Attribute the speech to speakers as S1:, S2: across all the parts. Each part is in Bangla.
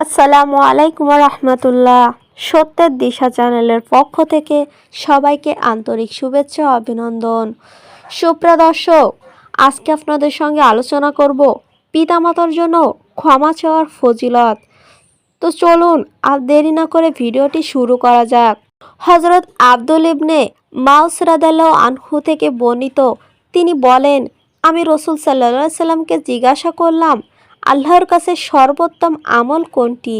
S1: আসসালামু আলাইকুম রহমতুল্লাহ সত্যের দিশা চ্যানেলের পক্ষ থেকে সবাইকে আন্তরিক শুভেচ্ছা অভিনন্দন। সুপ্রিয় দর্শক, আজকে আপনাদের সঙ্গে আলোচনা করব পিতামাতার জন্য ক্ষমা চাওয়ার ফজিলত। তো চলুন আর দেরি না করে ভিডিওটি শুরু করা যাক। হজরত আব্দুল ইবনে মাউসরাদাল্লাহ আনহু থেকে বর্ণিত, তিনি বলেন, আমি রসুল সাল্লা সাল্লামকে জিজ্ঞাসা করলাম আল্লাহর কাছে সর্বোত্তম আমল কোনটি?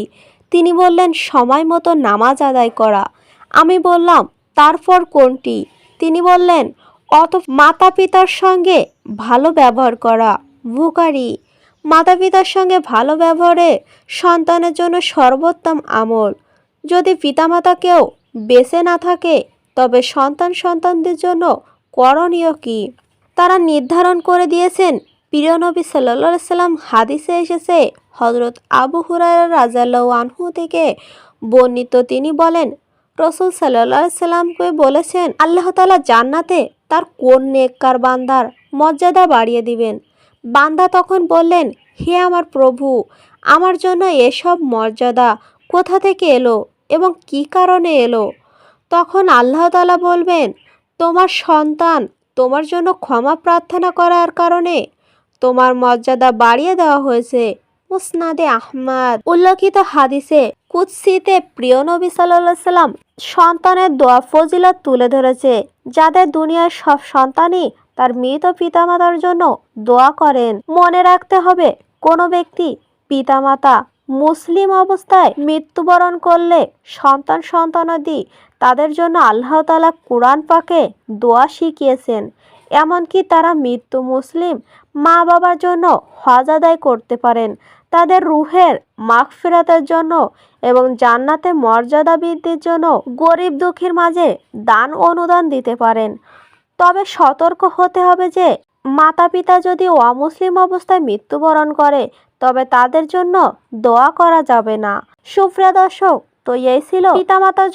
S1: তিনি বললেন, সময় মতো নামাজ আদায় করা। আমি বললাম, তারপর কোনটি? তিনি বললেন, অত মাতা পিতার সঙ্গে ভালো ব্যবহার করা। ভুকারি মাতা পিতার সঙ্গে ভালো ব্যবহারে সন্তানের জন্য সর্বোত্তম আমল। যদি পিতামাতা কেউ বেঁচে না থাকে, তবে সন্তান সন্তানদের জন্য করণীয় কি? তারা নির্ধারণ করে দিয়েছেন প্রিয় নবী সাল্লা সাল্লাম হাদিসে এসেছে হজরত আবু হুরায়রা রাজাল্লাহ আনহু থেকে বর্ণিত। তিনি বলেন, রসুল সাল্লা সাল্লামকে বলেছেন, আল্লাহ তালা জান্নাতে তার কোন নেককার বান্দার মর্যাদা বাড়িয়ে দিবেন। বান্দা তখন বললেন, হে আমার প্রভু, আমার জন্য এসব মর্যাদা কোথা থেকে এলো এবং কি কারণে এলো? তখন আল্লাহ তালা বলবেন, তোমার সন্তান তোমার জন্য ক্ষমা প্রার্থনা করার কারণে তোমার মর্যাদা বাড়িয়ে দেওয়া হয়েছে মুসনাদে আহমদ। উল্লেখিত হাদিসে কুৎসিতে প্রিয় নবী সাল্লাম সন্তানের দোয়া ফজিলত তুলে ধরেছে, যাদের দুনিয়ার সব সন্তানই তার মৃত পিতামাতার জন্য দোয়া করেন। মনে রাখতে হবে, কোনো ব্যক্তি পিতামাতা মুসলিম অবস্থায় মৃত্যুবরণ করলে সন্তান সন্তানাদি তাদের জন্য আল্লাহ তালা কোরআন পাকে দোয়া শিখিয়েছেন। এমনকি তারা মৃত্যু মুসলিম মা বাবার জন্য হজ আদায় করতে পারেন। তাদের রুহের মাগফিরাতের জন্য এবং জান্নাতে মর্যাদা বৃদ্ধির জন্য গরিব দুঃখীর মাঝে দান অনুদান দিতে পারেন। তবে সতর্ক হতে হবে যে মাতা পিতা যদি অমুসলিম অবস্থায় মৃত্যুবরণ করে, তবে তাদের জন্য দোয়া করা যাবে না। সুপ্রিয় দর্শক তো এই ছিল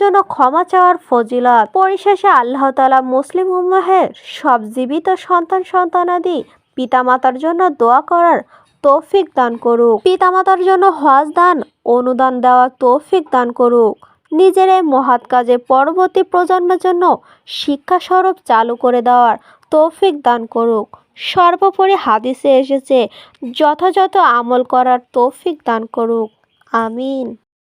S1: জন্য ক্ষমা চাওয়ার ফজিলত। পরিশেষে আল্লাহ তালা মুসলিম উম্মাহের সব জীবিত সন্তান সন্তানাদি পিতামাতার জন্য দোয়া করার তৌফিক দান করুক। পিতামাতার জন্য হজ দান, অনুদান দেওয়ার তৌফিক দান করুক। নিজের এই মহৎ কাজে পরবর্তী প্রজন্মের জন্য শিক্ষা স্বরূপ চালু করে দেওয়ার তৌফিক দান করুক। সর্বোপরি হাদিসে এসেছে, যথাযথ আমল করার তৌফিক দান করুক। আমিন।